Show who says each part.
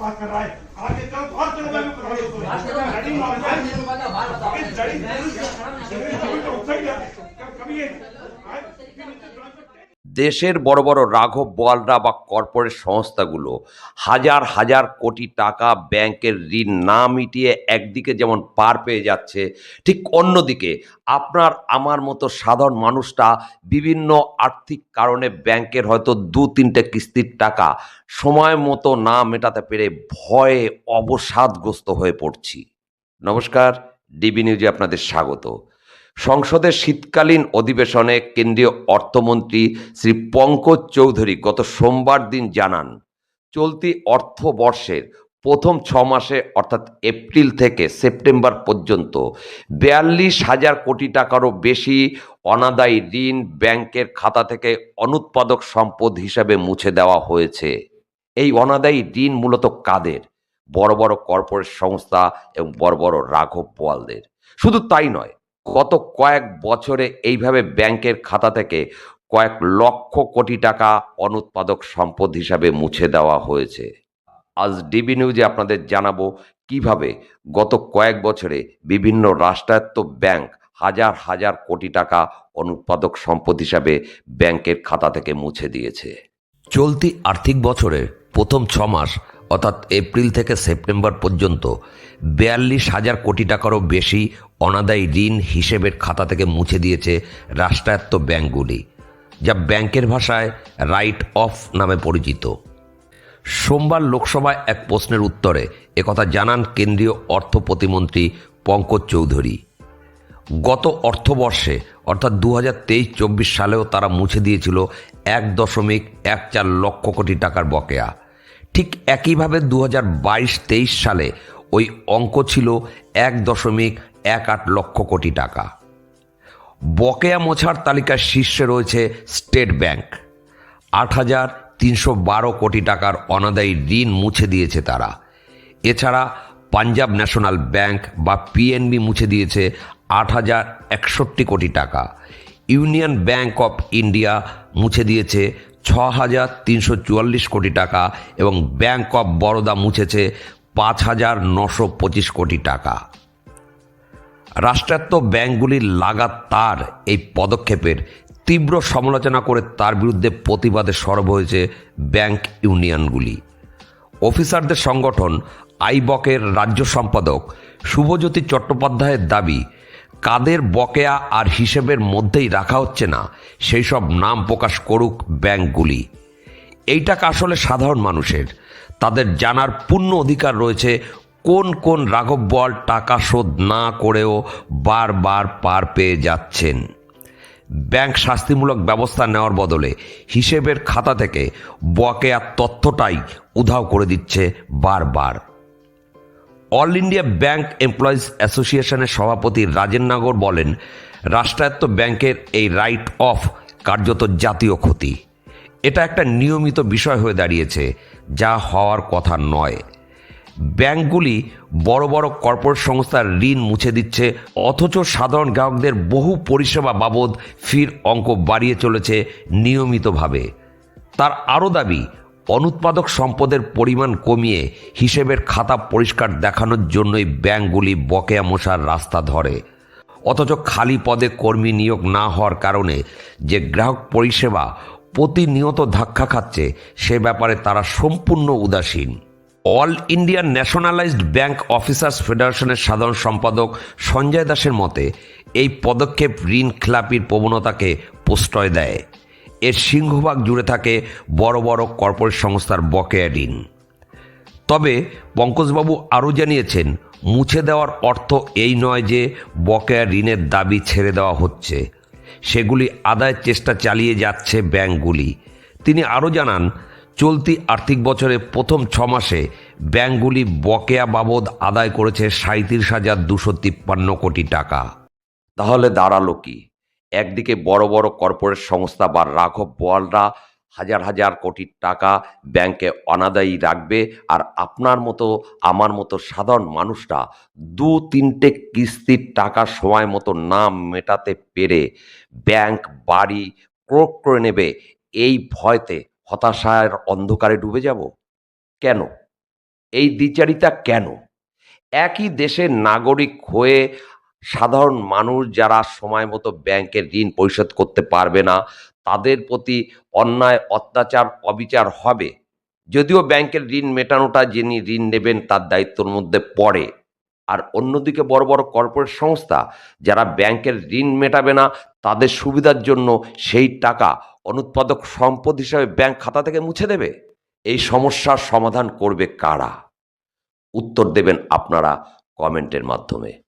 Speaker 1: बात कर रहा है। आगे चलो बहुत चलूँगा तो कभी
Speaker 2: দেশের বড় বড় রাঘব বোয়ালরা বা কর্পোরেট সংস্থাগুলো হাজার হাজার কোটি টাকা ব্যাংকের ঋণ না মিটিয়ে একদিকে যেমন পার পেয়ে যাচ্ছে, ঠিক অন্যদিকে আপনার, আমার মতো সাধারণ মানুষটা বিভিন্ন আর্থিক কারণে ব্যাংকের হয়তো দু তিনটে কিস্তির টাকা সময় মতো না মেটাতে পেরে ভয়ে অবসাদগ্রস্ত হয়ে পড়ছি। নমস্কার, ডিবি নিউজে আপনাদের স্বাগত। সংসদের শীতকালীন অধিবেশনে কেন্দ্রীয় অর্থমন্ত্রী শ্রী পঙ্কজ চৌধুরী গত সোমবার দিন জানান, চলতি অর্থবর্ষের প্রথম ছ মাসে অর্থাৎ এপ্রিল থেকে সেপ্টেম্বর পর্যন্ত বিয়াল্লিশ হাজার কোটি টাকারও বেশি অনাদায়ী ঋণ ব্যাংকের খাতা থেকে অনুৎপাদক সম্পদ হিসাবে মুছে দেওয়া হয়েছে। এই অনাদায়ী ঋণ মূলত কাদের? বড় বড় কর্পোরেট সংস্থা এবং বড় বড় রাঘব পোয়ালদের। শুধু তাই নয় গত কয়েক বছরে এইভাবে ব্যাংকের খাতা থেকে কয়েক লক্ষ কোটি টাকা অনুৎপাদক সম্পদ হিসাবে মুছে দেওয়া হয়েছে। আজ ডিবি নিউজে আপনাদের জানাব কীভাবে গত কয়েক বছরে বিভিন্ন রাষ্ট্রায়ত্ত ব্যাংক হাজার হাজার কোটি টাকা অনুৎপাদক সম্পদ হিসাবে ব্যাংকের খাতা থেকে মুছে দিয়েছে। চলতি আর্থিক বছরের প্রথম ছ মাস অর্থাৎ এপ্রিল থেকে সেপ্টেম্বর পর্যন্ত বিয়াল্লিশ হাজার কোটি টাকারও বেশি অনাদায়ী ঋণ হিসেবের খাতা থেকে মুছে দিয়েছে রাষ্ট্রায়ত্ত ব্যাংকগুলি যা ব্যাংকের ভাষায় রাইট অফ নামে পরিচিত। সোমবার লোকসভায় এক প্রশ্নের উত্তরে একথা জানান কেন্দ্রীয় অর্থ প্রতিমন্ত্রী পঙ্কজ চৌধুরী। গত অর্থবর্ষে, অর্থাৎ দু হাজার তেইশ সালেও তারা মুছে দিয়েছিল এক দশমিক এক চার লক্ষ কোটি টাকার বকেয়া। ঠিক একইভাবে দু হাজার সালে ওই অঙ্ক ছিল এক দশমিক এক আট লক্ষ কোটি টাকা। বকেয়া মোছার তালিকার শীর্ষে রয়েছে স্টেট ব্যাংক। আট হাজার তিনশো বারো কোটি টাকার অনাদায়ী ঋণ মুছে দিয়েছে তারা। এছাড়া পাঞ্জাব ন্যাশনাল ব্যাংক বা পিএনবি মুছে দিয়েছে আট হাজার একষট্টি কোটি টাকা। ইউনিয়ন ব্যাংক অফ ইন্ডিয়া মুছে দিয়েছে ছ হাজার তিনশো চুয়াল্লিশ কোটি টাকা এবং ব্যাংক অফ বরোদা মুছেছে পাঁচ হাজার নশো পঁচিশ কোটি টাকা। রাষ্ট্রায়ত্ত ব্যাংকগুলির লাগাতার এই পদক্ষেপের তীব্র সমালোচনা করে তার বিরুদ্ধে প্রতিবাদে সরব হয়েছে ব্যাংক ইউনিয়নগুলি। অফিসারদের সংগঠন আইবকের রাজ্য সম্পাদক শুভজ্যোতি চট্টোপাধ্যায়ের দাবি কাদের বকেয়া আর হিসেবের মধ্যেই রাখা হচ্ছে না, সেই সব নাম প্রকাশ করুক ব্যাংকগুলি। এই টাকা আসলে সাধারণ মানুষের। তাদের জানার পূর্ণ অধিকার রয়েছে কোন কোন রাঘব বল টাকা শোধ না করেও বারবার পার পেয়ে যাচ্ছেন। ব্যাংক শাস্তিমূলক ব্যবস্থা নেওয়ার বদলে হিসেবের খাতা থেকে বকেয়া তথ্যটাই উধাও করে দিচ্ছে বারবার। অল ইন্ডিয়া ব্যাংক এমপ্লয়িজ অ্যাসোসিয়েশনের সভাপতি রাজেন নাগর বলেন, রাষ্ট্রায়ত্ত ব্যাংকের এই রাইট অফ কার্যত জাতীয় ক্ষতি। এটা একটা নিয়মিত বিষয় হয়ে দাঁড়িয়েছে, যা হওয়ার কথা নয়। ব্যাংকগুলি বড় বড় কর্পোরেট সংস্থার ঋণ মুছে দিচ্ছে, অথচ সাধারণ গ্রাহকদের বহু পরিষেবা বাবদ ফির অঙ্ক বাড়িয়ে চলেছে নিয়মিতভাবে। তার আরও দাবি অনুৎপাদক সম্পদের পরিমাণ কমিয়ে হিসেবের খাতা পরিষ্কার দেখানোর জন্যই ব্যাংকগুলি বকেয়া মশার রাস্তা ধরে। অথচ খালি পদে কর্মী নিয়োগ না হওয়ার কারণে যে গ্রাহক পরিষেবা প্রতিনিয়ত ধাক্কা খাচ্ছে, সে ব্যাপারে তারা সম্পূর্ণ উদাসীন। All India nationalised bank officers ফেডারেশনের সাধারণ সম্পাদক সঞ্জয় দাসের মতে, এই পদক্ষেপ ঋণ খেলাপির প্রবণতাকে প্রশ্রয় দেয়। এর সিংহভাগ জুড়ে থাকে বড় বড় কর্পোরেট সংস্থার বকেয়া ঋণ। তবে পঙ্কজবাবু আরও জানিয়েছেন, মুছে দেওয়ার অর্থ এই নয় যে বকেয়া ঋণের দাবি ছেড়ে দেওয়া হচ্ছে। সেগুলি আদায়ের চেষ্টা চালিয়ে যাচ্ছে ব্যাংকগুলি। তিনি আরও জানান, চলতি আর্থিক বছরের প্রথম ছ মাসে ব্যাংকগুলি বকেয়া বাবদ আদায় করেছে সাঁত্রিশ হাজার দুশো তিপ্পান্ন কোটি টাকা। তাহলে দাঁড়াল কি? একদিকে বড় বড় কর্পোরেট সংস্থা বা রাঘব বোয়ালরা হাজার হাজার কোটি টাকা ব্যাংকে অনাদায়ী রাখবে আর আপনার মতো, আমার মতো সাধারণ মানুষরা দু তিনটে কিস্তির টাকা সময় মতো না মেটাতে পেরে ব্যাংক, বাড়ি ক্রোক করে নেবে, এই ভয়তে হতাশার অন্ধকারে ডুবে যাব? কেন? এই দ্বিচারিতা কেন? একই দেশের নাগরিক হয়ে সাধারণ মানুষ যারা সময় মতো ব্যাংকের ঋণ পরিশোধ করতে পারবে না, তাদের প্রতি অন্যায়, অত্যাচার, অবিচার হবে। যদিও ব্যাংকের ঋণ মেটানোটা যিনি ঋণ নেবেন তার দায়িত্বের মধ্যে পড়ে। আর অন্যদিকে বড় বড় কর্পোরেট সংস্থা যারা ব্যাংকের ঋণ মেটাবে না, তাদের সুবিধার জন্য সেই টাকা অনুৎপাদক সম্পদ হিসাবে ব্যাংক খাতা থেকে মুছে দেবে। এই সমস্যার সমাধান করবে কারা? উত্তর দেবেন আপনারা কমেন্টের মাধ্যমে।